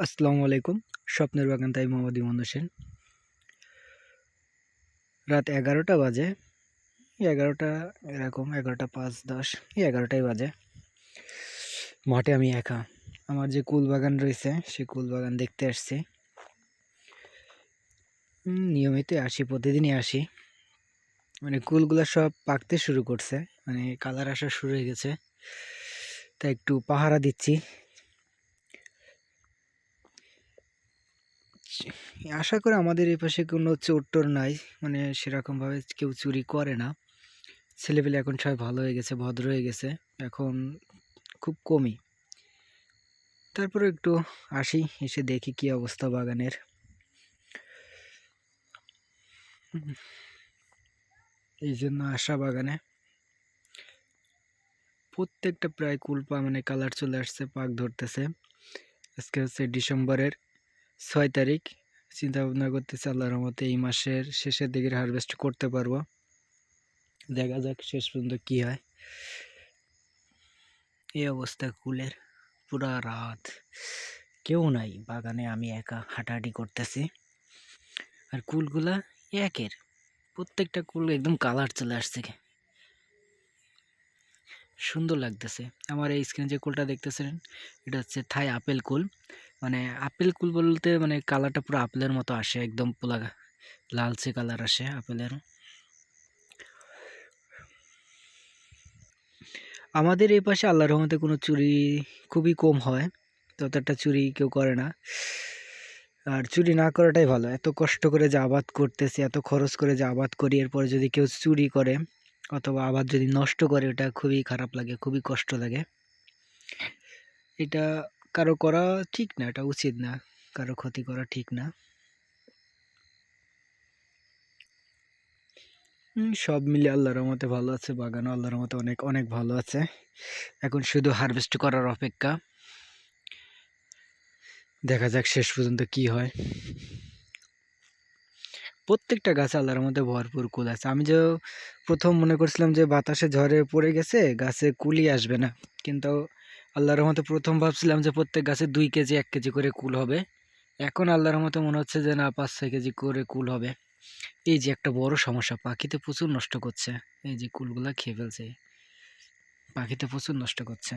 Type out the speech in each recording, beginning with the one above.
আসসালামু আলাইকুম। স্বপ্নের বাগান, তাই মোহাম্মদ ইমন হোসেন। রাত এগারোটা বাজে। এগারোটা এরকম, এগারোটা পাঁচ দশ এগারোটাই বাজে। মাঠে আমি একা। আমার যে কুল বাগান রয়েছে সেই কুল বাগান দেখতে আসছি। নিয়মিত আসি, প্রতিদিনই আসি। মানে কুলগুলো সব পাকতে শুরু করছে। মানে কালার আসা শুরু হয়ে গেছে। তা একটু পাহারা দিচ্ছি। আশা করি আমাদের এই পাশে কোনো চোর নাই। মানে সেরকমভাবে কেউ চুরি করে না। ছেলেপেলে এখন সবাই ভালো হয়ে গেছে, ভদ্র হয়ে গেছে। এখন খুব কমই। তারপরে একটু আসি, এসে দেখি কি অবস্থা বাগানের। এই জন্য আসা বাগানে। প্রত্যেকটা প্রায় কুলপা মানে কালার চলে আসছে, পাক ধরতেছে। আজকে হচ্ছে ডিসেম্বরের ছয় তারিখ। চিন্তা ভাবনা করতেছি আল্লাহর রহমতে এই মাসের শেষের দিকে হারভেস্ট করতে পারব। দেখা যাক শেষ পর্যন্ত কি হয়। এই অবস্থা কুলের। পুরা রাত কেউ নাই, বাগানে আমি একা হাঁটাহাঁটি করতেছি। আর কুলগুলা একের। প্রত্যেকটা কুল একদম কালার চলে আসছে। সুন্দর লাগতেছে। আমার এই স্ক্রিনে যে কুলটা দেখতেছেন, এটা হচ্ছে থাই আপেল কুল। মানে আপেল কুল বলতে মানে কালারটা পুরো আপেলের মতো আসে, একদম পুরা লালচে কালার আসে আপেলের। আমাদের এই পাশে আল্লাহর রহমতে কোনো চুরি খুবই কম হয় ততটা চুরি কেউ করে না। আর চুরি না করাটাই ভালো, এত কষ্ট করে যে আবাদ করতেছি, এত খরচ করে যে আবাদ করি, এরপরে যদি কেউ চুরি করে অথবা আবাদ যদি নষ্ট করে, ওটা খুবই খারাপ লাগে, খুবই কষ্ট লাগে। এটা কারও করা ঠিক না, এটা উচিত না। কারও ক্ষতি করা ঠিক না। সব মিলে আল্লাহর রহমতে ভালো আছে, বাগানও আল্লাহর রহমতে অনেক অনেক ভালো আছে। এখন শুধু হারভেস্ট করার অপেক্ষা। দেখা যাক শেষ পর্যন্ত কি হয়। প্রত্যেকটা গাছে আল্লাহর মধ্যে ভরপুর কুল আছে। আমি যে প্রথম মনে করছিলাম যে বাতাসে ঝড়ে পড়ে গেছে, গাছে কুলই আসবে না। কিন্তু আল্লাহর মতো প্রথম ভাবছিলাম যে প্রত্যেক গাছে দুই কেজি, এক কেজি করে কুল হবে। এখন আল্লাহর মতো মনে হচ্ছে যে না, পাঁচ, ছয় কেজি করে কুল হবে। এই যে একটা বড় সমস্যা, পাখিতে প্রচুর নষ্ট করছে। এই যে কুলগুলা খেয়ে ফেলছে। পাখিতে প্রচুর নষ্ট করছে।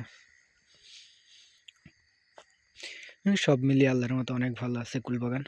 সব মিলিয়ে আল্লাহর মতো অনেক ভালো আছে কুল বাগান।